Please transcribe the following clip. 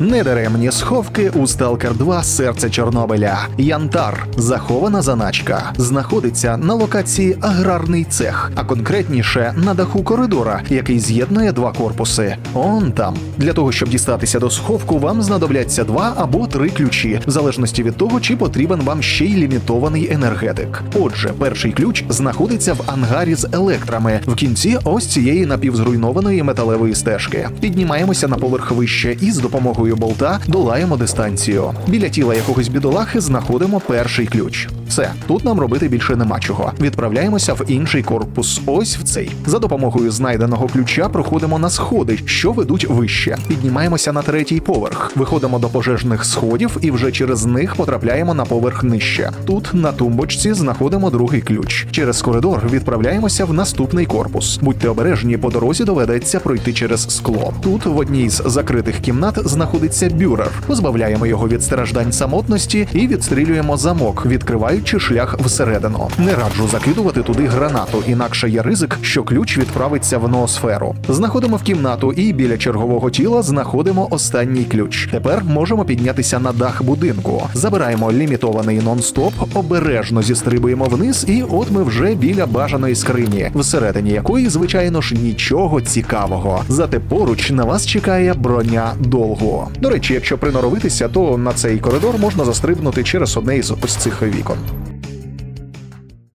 Недаремні сховки у Сталкер 2 серце Чорнобиля. Янтар, захована заначка, знаходиться на локації аграрний цех, а конкретніше на даху коридора, який з'єднує два корпуси. Он там. Для того, щоб дістатися до сховку, вам знадобляться два або три ключі, в залежності від того, чи потрібен вам ще й лімітований енергетик. Отже, перший ключ знаходиться в ангарі з електрами в кінці ось цієї напівзруйнованої металевої стежки. Піднімаємося на поверх вище і з допомогою болта долаємо дистанцію. Біля тіла якогось бідолахи знаходимо перший ключ. Все, тут нам робити більше нема чого. Відправляємося в інший корпус, ось в цей. За допомогою знайденого ключа проходимо на сходи, що ведуть вище. Піднімаємося на третій поверх, виходимо до пожежних сходів і вже через них потрапляємо на поверх нижче. Тут на тумбочці знаходимо другий ключ. Через коридор відправляємося в наступний корпус. Будьте обережні, по дорозі доведеться пройти через скло. Тут в одній з закритих кімнат знаходиться бюрер. Позбавляємо його від страждань самотності і відстрілюємо замок, відкриваючи шлях всередину. Не раджу закидувати туди гранату, інакше є ризик, що ключ відправиться в ноосферу. Знаходимо в кімнату і біля чергового тіла знаходимо останній ключ. Тепер можемо піднятися на дах будинку. Забираємо лімітований нон-стоп, обережно зістрибуємо вниз, і от ми вже біля бажаної скрині, всередині якої, звичайно ж, нічого цікавого. Зате поруч на вас чекає броня довго. До речі, якщо приноровитися, то на цей коридор можна застрибнути через одне із ось цих вікон.